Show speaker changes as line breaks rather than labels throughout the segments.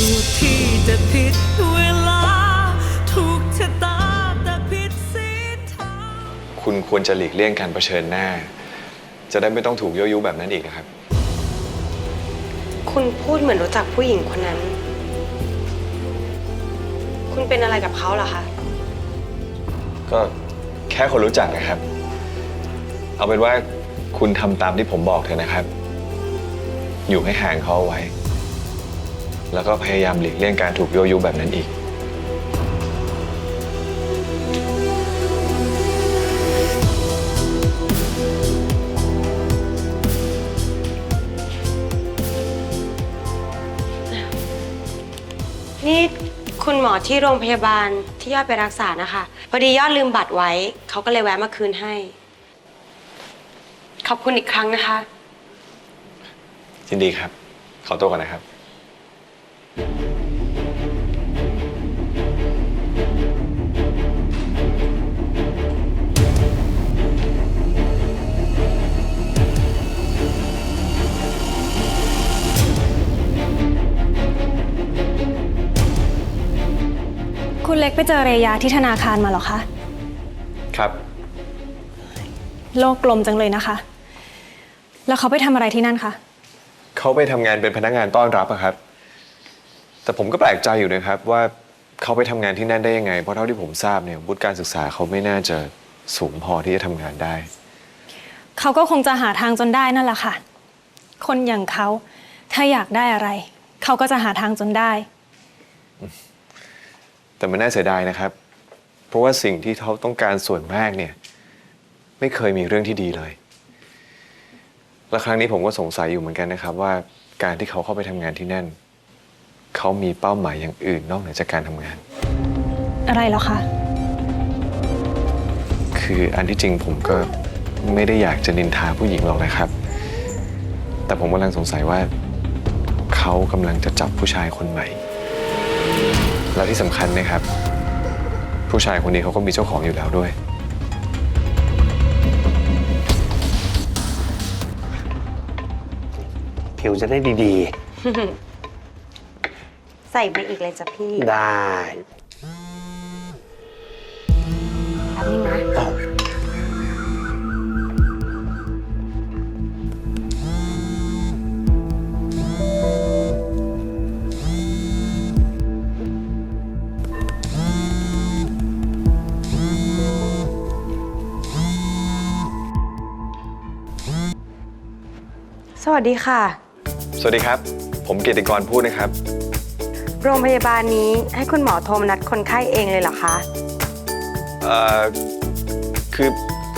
ถูกที่จะผิดเวลา ถูกชะตาแต่ผิดศีลทาง
คุณควรจะหลีกเลี่ยงการเผชิญหน้า จะได้ไม่ต้องถูกยั่วยุแบบนั้นอีกนะครับ
คุณพูดเหมือนรู้จักผู้หญิงคนนั้น คุณเป็นอะไรกับเขาเหรอคะ
ก็แค่คนรู้จักนะครับ เอาเป็นว่าคุณทำตามที่ผมบอกเถอะนะครับ อยู่ให้ห่างเขาเอาไว้ แล้วก็พยายามหลีกเลี่ยงการถูกยั่วยุแบบนั้นอีก
นี่คุณหมอที่โรงพยาบาลที่ยอดไปรักษานะคะพอดียอดลืมบัตรไว้ เขาก็เลยแวะมาคืนให้ ขอบคุณอีกครั้งนะคะ
ยินดีครับ ขอตัวก่อนนะครับ
คุณเล็กไปเจอเรยาที่ธนาคารมาเหรอคะ
ครับ
โลกกลมจังเลยนะคะ แล้วเขาไปทำอะไรที่นั่นคะ
เขาไปทำงานเป็นพนักงานต้อนรับอะครับ แต่ผมก็แปลกใจอยู่นะครับว่าเขาไปทำงานที่นั่นได้ยังไง เพราะเท่าที่ผมทราบเนี่ยวุฒิการศึกษาเขาไม่น่าจะสูงพอที่จะทำงานได้
เขาก็คงจะหาทางจนได้นั่นแหละค่ะ คนอย่างเขาถ้าอยากได้อะไร เขาก็จะหาทางจนได้
แต่มันน่าเสียดายนะครับ เพราะว่าสิ่งที่เขาต้องการส่วนมากเนี่ย ไม่เคยมีเรื่องที่ดีเลย และครั้งนี้ผมก็สงสัยอยู่เหมือนกันนะครับ ว่าการที่เขาเข้าไปทำงานที่นั่น เขามีเป้าหมายอย่างอื่นนอกเหนือจากการทำงาน
อะไรเหรอคะ
คืออันที่จริงผมก็ไม่ได้อยากจะนินทาผู้หญิงหรอกนะครับ แต่ผมกำลังสงสัยว่า เขากำลังจะจับผู้ชายคนใหม่ แล้วที่สำคัญนะครับ ผู้ชายคนนี้เขาก็มีเจ้าของอยู่แล้วด้วย
ผิวจะได้ดี
ใส่ไปอีกเลยจ้ะพี่
ๆ ได้
แป๊บนึงนะ
เอา
ส วัสดีค่ะ
สวัสดีครับ ผมเกียรติกรพูดนะครับ
โรงพยาบาลนี้ให้คุณหมอโทรมานัดคนไข้เองเลยเหรอคะ
เอ่อ คือ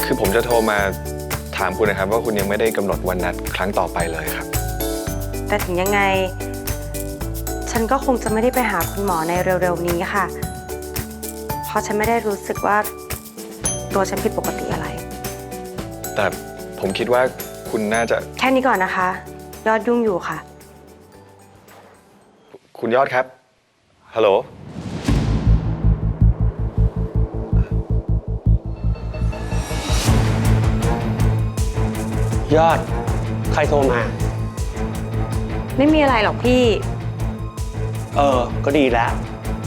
คือผมจะโทรมาถามคุณนะครับ ว่าคุณยังไม่ได้กำหนดวันนัดครั้งต่อไปเลยครับ
แต่ถึงยังไง ฉันก็คงจะไม่ได้ไปหาคุณหมอในเร็วๆนี้ค่ะ เพราะฉันไม่ได้รู้สึกว่า ตัวฉันผิดปกติอะไร
แต่ผมคิดว่า คุณน่าจะ
แค่นี้ก่อนนะคะ ยอดยุ่งอยู่ค่ะ
คุณยอดครับ ฮัลโหล
ยอด ใครโทรมา
ไม่มีอะไรหรอกพี่
เออ ก็ดีแล้ว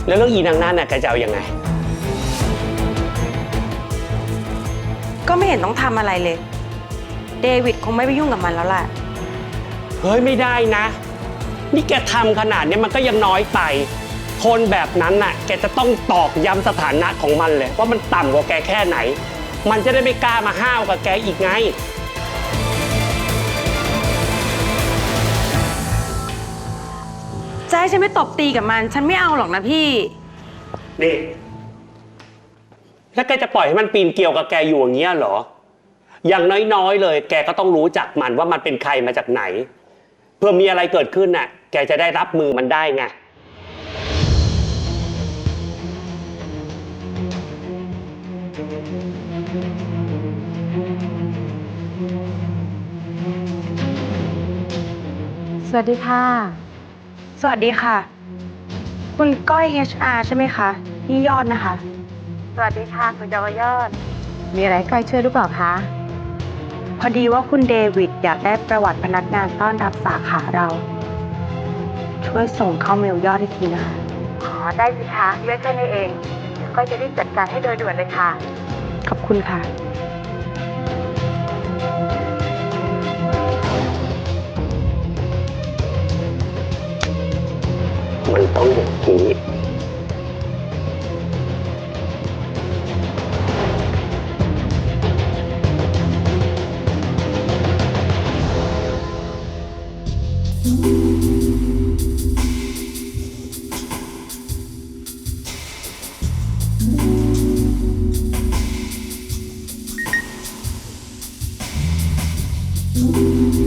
แล้วเรื่องอีนางนั่นน่ะแกจะเอายังไง
ก็ไม่เห็นต้องทำอะไรเลย เดวิดคงไม่ไปยุ่งกับมันแล้วแหละ
เฮ้ยไม่ได้นะ นี่แกทำขนาดเนี้ยมันก็ยังน้อยไป คนแบบนั้นน่ะ แกจะต้องตอกย้ำสถานะของมันเลย ว่ามันต่ำกว่าแกแค่ไหน มันจะได้ไม่กล้ามาห้าวกับแกอีกไง
จะให้ฉันไม่ตบตีกับมัน ฉันไม่เอาหรอกนะพี่
นี่ แล้วแกจะปล่อยให้มันปีนเกลียวกับแกอยู่อย่างเงี้ยเหรอ อย่างน้อยๆเลย แกก็ต้องรู้จักมันว่ามันเป็นใครมาจากไหน เพื่อมีอะไรเกิดขึ้นน่ะ แกจะได้รับมือมันได้ไง
สวัสดีค่ะ สวัสดีค่ะ คุณก้อย HR ใช่ไหมคะนี่ยอดนะคะ
สวัสดีค่ะ คุณเยาวยอด มีอะไรให้ก้อยช่วยหรือเปล่าคะ
พ อดีว่าคุณเดวิดอยากได้ประวัติพนักงานต้อนรับสาขาเรา ช่วยช่วยส่งเข้าเมลยอดให้ทีนะคะ
อ๋อได้สิคะเรื่องแค่นี้เอง ก็จะรีบจัดการให้โดยด่วนเลยค่ะ
ขอบคุณค่ะ
มันต้องอย่างนี้
ชอ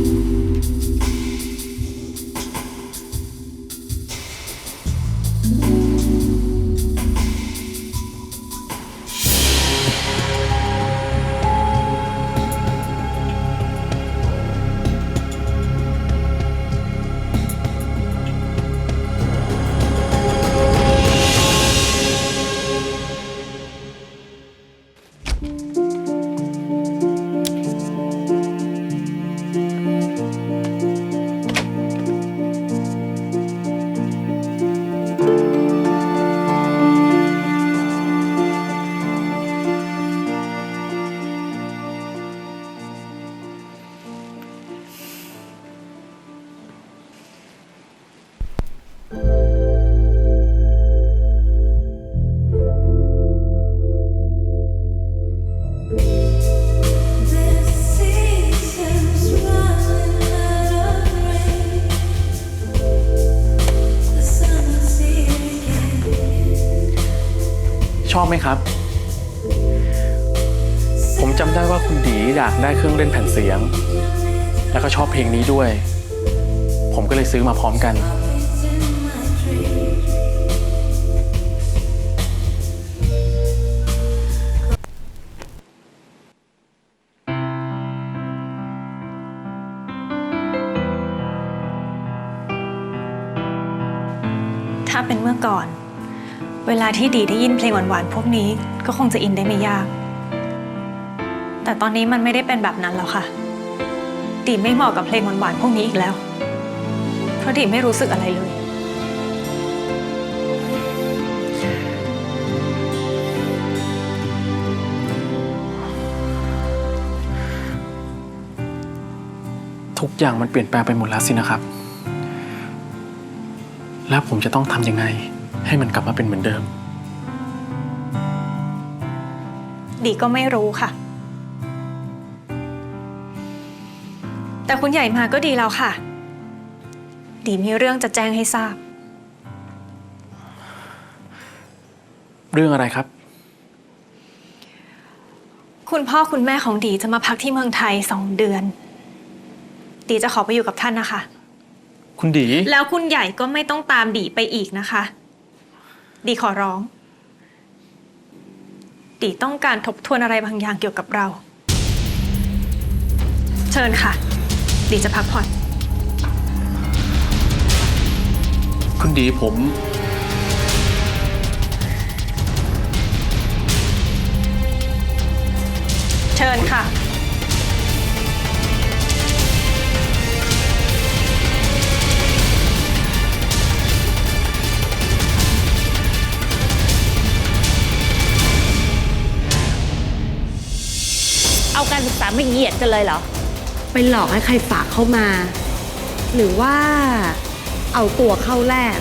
ไหมครับ ผมจำได้ว่าคุณดีอยากได้เครื่องเล่นแผ่นเสียง แล้วก็ชอบเพลงนี้ด้วย ผมก็เลยซื้อมาพร้อมกัน
ถ้าเป็นเมื่อก่อน เวลาที่ดีได้ยินเพลงหวานๆพวกนี้ก็คงจะอินได้ไม่ยาก แต่ตอนนี้มันไม่ได้เป็นแบบนั้นแล้วค่ะ ดีไม่เหมาะกับเพลงหวานๆพวกนี้อีกแล้ว เพราะดีไม่รู้สึกอะไรเลย
ทุกอย่างมันเปลี่ยนแปลงไปหมดแล้วสินะครับ แล้วผมจะต้องทำยังไง ให้มันกลับมาเป็นเหมือนเดิม
ดีก็ไม่รู้ค่ะ แต่คุณใหญ่มาก็ดีแล้วค่ะ ดีมีเรื่องจะแจ้งให้ทราบ
เรื่องอะไรครับ
คุณพ่อคุณแม่ของดีจะมาพักที่เมืองไทยสองเดือน ดีจะขอไปอยู่กับท่านนะคะ
คุณดี
แล้วคุณใหญ่ก็ไม่ต้องตามดีไปอีกนะคะ ดีขอร้อง ดีต้องการทบทวนอะไรบางอย่างเกี่ยวกับเรา เชิญค่ะ ดีจะพักผ่อน
คุณดีผม
เชิญค่ะา
การศึกษาไม่เหยียดกันเลยเหรอ
ไปหลอกให้ใครฝากเข้ามา หรือว่าเอาตัวเข้าแลก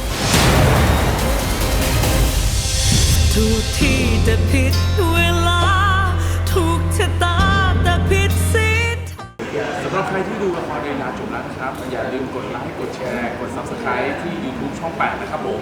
ถูกที่แต่ผิดเวลา ถูกชะตาแต่ผิดศีล
สำหรับใครที่ดูละครเรียนดาจบแล้วนะครับ อย่าลืมกดไลค์ กดแชร์ กด Subscribe ที่ YouTube ช่อง 8 นะครับผม